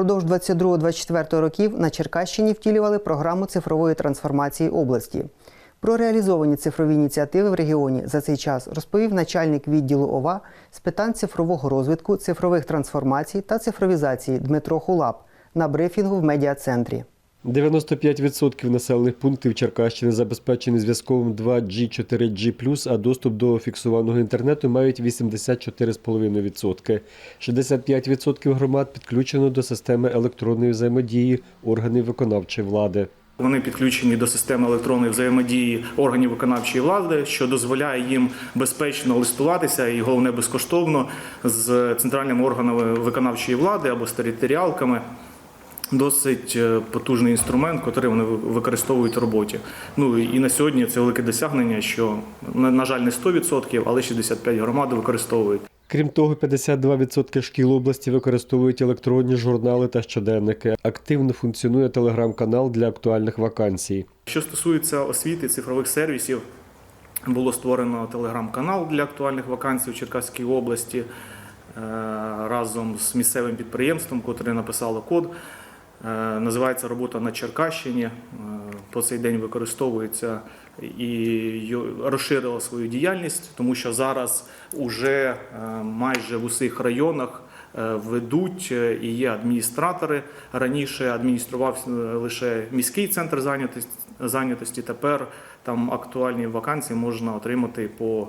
Упродовж 22-24 років на Черкащині втілювали програму цифрової трансформації області. Про реалізовані цифрові ініціативи в регіоні за цей час розповів начальник відділу ОВА з питань цифрового розвитку, цифрових трансформацій та цифровізації Дмитро Хулап на брифінгу в медіа-центрі. 95% населених пунктів Черкащини забезпечені зв'язковим 2G, 4G+, а доступ до фіксованого інтернету мають 84,5%. 65% громад підключено до системи електронної взаємодії органів виконавчої влади. Вони підключені до системи електронної взаємодії органів виконавчої влади, що дозволяє їм безпечно листуватися і головне безкоштовно з центральними органами виконавчої влади або з територіалками. Досить е, потужний інструмент, який вони використовують в роботі. Ну і на сьогодні це велике досягнення, що на жаль не 100%, але 65 громад використовують. Крім того, 52% шкіл області використовують електронні журнали та щоденники. Активно функціонує телеграм-канал для актуальних вакансій. Що стосується освіти цифрових сервісів, було створено телеграм-канал для актуальних вакансій у Черкаській області е, разом з місцевим підприємством, яке написало код. Е, Називається робота на Черкащині. Е, По цей день використовується і розширила свою діяльність, тому що зараз уже е, майже в усіх районах ведуть і є адміністратори. Раніше адміністрував лише міський центр зайнятості. Тепер там актуальні вакансії можна отримати по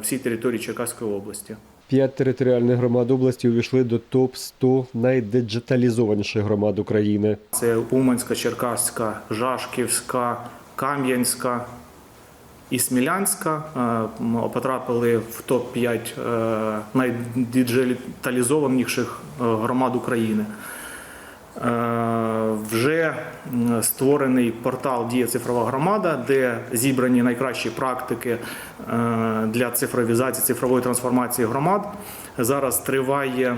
всій території Черкаської області. П'ять територіальних громад області увійшли до топ 100 найдиджиталізованіших громад України. Це Уманська, Черкаська, Жашківська, Кам'янська і Смілянська е, потрапили в топ-5 найдиджиталізованіших найдіджиталізованіших е, громад України. Е, Вже створений портал Дія цифрова громада, де зібрані найкращі практики е, для цифровізації, цифрової трансформації громад. Зараз триває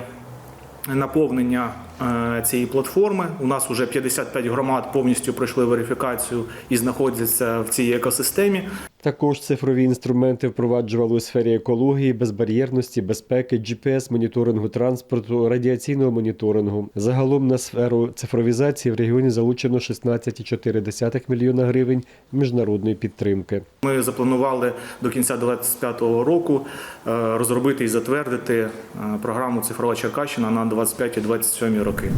наповнення е, цієї платформи. У нас вже 55 громад повністю пройшли верифікацію і знаходяться в цій екосистемі. Також цифрові інструменти впроваджували у сфері екології, безбар'єрності, безпеки, GPS, моніторингу транспорту, радіаційного моніторингу. Загалом на сферу цифровізації в регіоні залучено 16,4 мільйона гривень міжнародної підтримки. Ми запланували до кінця 2025 року е, розробити і затвердити е, програму Цифрова Черкащина на 25-27 роки.